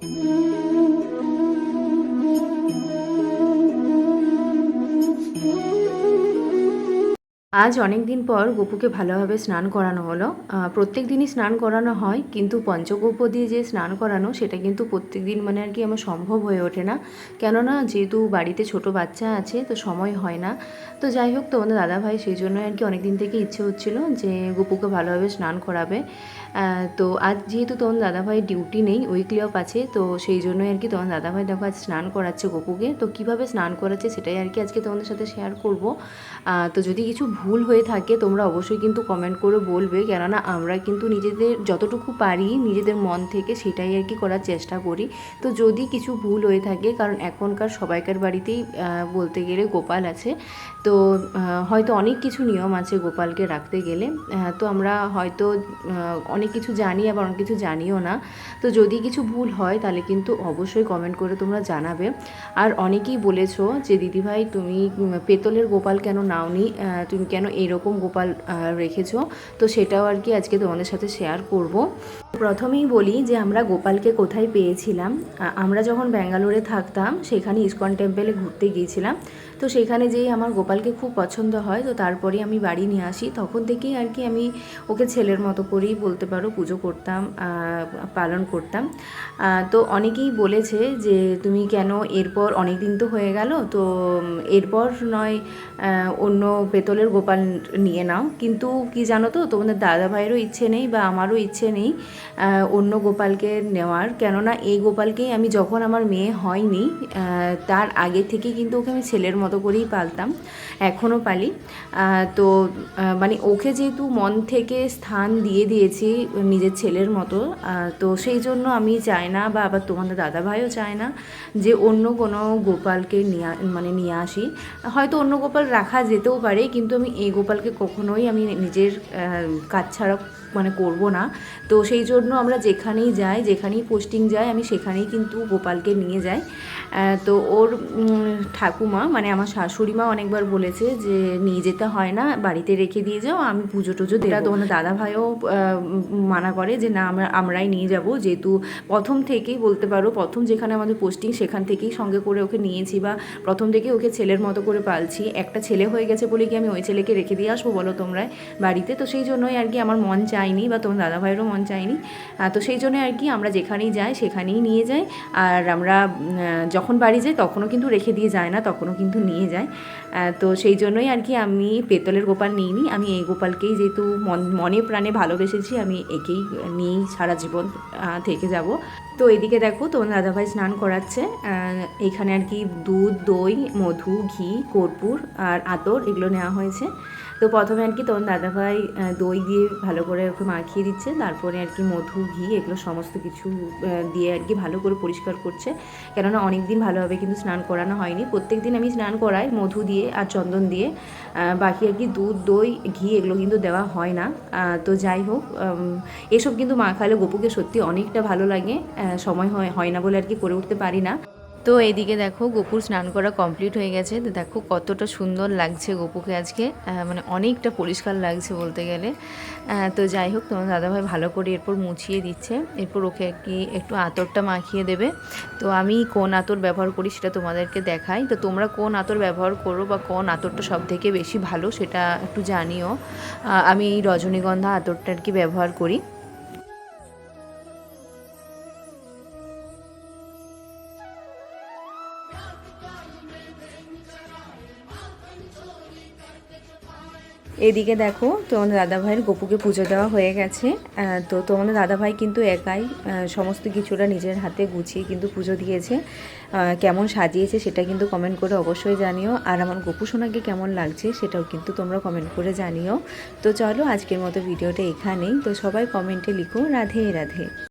Thank you. আজ অনেক দিন পর গপুকে ভালোভাবে স্নান করানো হলো। প্রত্যেক দিনই স্নান করানো হয়, কিন্তু পঞ্চগব্য দিয়ে যে স্নান করানো, সেটা কিন্তু প্রত্যেক দিন মানে আর কি আমার সম্ভব হয়ে ওঠে না। কেননা যেহেতু বাড়িতে ছোট বাচ্চা আছে, তো সময় হয় না। তো যাই হোক, তোমাদের দাদাভাই সেই জন্য আর কি অনেক দিন থেকে ইচ্ছে হচ্ছিল যে গপুকে ভালোভাবে স্নান করাবে। তো আজ যেহেতু তোমার দাদাভাই ডিউটি নেই উইকলি অফ আছে, তো সেই জন্যই আর কি তোমার দাদাভাই দেখো আজ স্নান করাচ্ছে গপুকে। তো কীভাবে স্নান করাচ্ছে সেটাই আর কি আজকে তোমাদের সাথে শেয়ার করব। তো যদি কিছু ভুল হয়ে থাকে, তোমরা অবশ্যই কিন্তু কমেন্ট করে বলবে। কেননা আমরা কিন্তু নিজেদের যতটুকু পারি, নিজেদের মন থেকে সেটাই আর কি করার চেষ্টা করি। তো যদি কিছু ভুল হয়ে থাকে, কারণ এখনকার সবাইকার বাড়িতেই বলতে গেলে গোপাল আছে, তো হয়তো অনেক কিছু নিয়ম আছে গোপালকে রাখতে গেলে। তো আমরা হয়তো অনেক কিছু জানি, আবার অনেক কিছু জানিও না। তো যদি কিছু ভুল হয়, তাহলে কিন্তু অবশ্যই কমেন্ট করে তোমরা জানাবে। আর অনেকেই বলেছ যে, দিদিভাই, তুমি পেতলের গোপাল কেন নাওনি? তুমি কেন এরকম গোপাল রেখেছো? তো সেটাও আর কি আজকে তোমাদের সাথে শেয়ার করব। প্রথমেই বলি যে আমরা গোপালকে কোথায় পেয়েছিলাম। আমরা যখন ব্যাঙ্গালোরে থাকতাম, সেখানে ইস্কন টেম্পেলে ঘুরতে গিয়েছিলাম। তো সেখানে যেই আমার গোপালকে খুব পছন্দ হয়, তো তারপরে আমি বাড়ি নিয়ে আসি। তখন থেকেই আর কি আমি ওকে ছেলের মতো করেই বলতে পারো, পুজো করতাম পালন করতাম। তো অনেকেই বলেছে যে, তুমি কেন এরপর অনেক দিন তো হয়ে গেল, তো এরপর নয় অন্য পেতলের গোপাল নিয়ে নাও। কিন্তু কি জানো তো, তোমাদের দাদা ভাইয়েরও ইচ্ছে নেই বা আমারও ইচ্ছে নেই অন্য গোপালকে নেওয়ার। কেননা এই গোপালকেই আমি যখন আমার মেয়ে হয়নি তার আগে থেকে কিন্তু ওকে আমি ছেলের মতো করেই পালতাম এখনও পালি। তো মানে ওকে যেহেতু মন থেকে স্থান দিয়ে দিয়েছি নিজের ছেলের মতো তো সেই জন্য আমি চাই না বা আবার তোমাদের দাদাভাইও চায় না যে অন্য কোনো গোপালকে নিয়ে মানে নিয়ে আসি। হয়তো অন্য গোপাল রাখা যেতেও পারে, কিন্তু আমি এই গোপালকে কখনোই আমি নিজের কাজ ছাড়া মানে করব না। তো সেই জন্য আমরা যেখানেই যাই যেখানেই পোস্টিং যাই আমি সেখানেই কিন্তু গোপালকে নিয়ে যাই। তো ওর ঠাকুমা মানে আমার শাশুড়ি মা অনেকবার বলেছে যে নিয়ে যেতে হয় না বাড়িতে রেখে দিয়ে যাও আমি পুজো টুজো দেটা তোমাদের দাদা ভাইও মানা করে যে না আমরা আমরাই নিয়ে যাব। যেহেতু প্রথম থেকেই বলতে পারো প্রথম যেখানে আমাদের পোস্টিং সেখান থেকেই সঙ্গে করে ওকে নিয়েছি বা প্রথম থেকে ওকে ছেলের মতো করে পালছি। একটা ছেলে হয়ে গেছে বলে কি আমি ওই ছেলেকে রেখে দিয়ে আসব বলো তোমরা বাড়িতে? তো সেই জন্যই আর কি আমার মন চায়নি বা তোমার দাদা ভাইয়েরও মন চায়নি তো সেই জন্য আর কি আমরা যেখানেই যাই সেখানেই নিয়ে যাই। আর আমরা যখন বাড়ি যাই তখনও কিন্তু রেখে দিয়ে যায় না, তখনও কিন্তু নিয়ে যায়। তো সেই জন্যই আর কি আমি পেতলের গোপাল নিইনি। আমি এই গোপালকেই যেহেতু মন প্রাণে ভালোবেসেছি, আমি একেই নিয়েই সারা জীবন থেকে যাব। তো এদিকে দেখো তোমার দাদাভাই স্নান করাচ্ছে। এখানে আর কি দুধ, দই, মধু, ঘি, কর্পূর আর আতর এগুলো নেওয়া হয়েছে। তো প্রথমে আর কি তোমার দাদাভাই দই দিয়ে ভালো করে ওকে মাখিয়ে দিচ্ছে, তারপরে আর কি মধু, ঘি এগুলো সমস্ত কিছু দিয়ে আর কি ভালো করে পরিষ্কার করছে। কেননা অনেক দিন ভালোভাবে কিন্তু স্নান করানো হয়নি। প্রত্যেক দিন আমি স্নান করাই, মধু দিয়ে আর চন্দন দিয়ে। বাকি আর কি দুধ, দই, ঘি এগুলো কিন্তু দেওয়া হয় না। তো যাই হোক এসব কিন্তু মা খালে গপুকে সত্যি অনেকটা ভালো লাগে। সময় হয় না বলে আর কি করে উঠতে পারি না। তো এদিকে দেখো গোপুর স্নান করা কমপ্লিট হয়ে গেছে। তো দেখো কতটা সুন্দর লাগছে গোপুকে আজকে। মানে অনেকটা পরিষ্কার লাগছে বলতে গেলে। তো যাই হোক, তোমার দাদাভাই ভালো করে এরপর মুছিয়ে দিচ্ছে। এরপর ওকে আর কি একটু আতরটা মাখিয়ে দেবে। তো আমি কোন আতর ব্যবহার করি সেটা তোমাদেরকে দেখাই। তো তোমরা কোন আতর ব্যবহার করো বা কোন আতরটা সব থেকে বেশি ভালো সেটা একটু জানিও। আমি এই রজনীগন্ধা আতরটা আর কি ব্যবহার করি। এদিকে দেখো, তোমাদের দাদাভাইয়ের গপুকে পুজো দেওয়া হয়ে গেছে। তো তোমাদের দাদাভাই কিন্তু একাই সমস্ত কিছুটা নিজের হাতে গুছিয়ে কিন্তু পুজো দিয়েছে। কেমন সাজিয়েছে সেটা কিন্তু কমেন্ট করে অবশ্যই জানিও। আর আমার গপু সোনাকে কেমন লাগছে সেটাও কিন্তু তোমরা কমেন্ট করে জানিও। তো চলো আজকের মতো ভিডিওটা এখানেই। তো সবাই কমেন্টে লিখো, রাধে রাধে।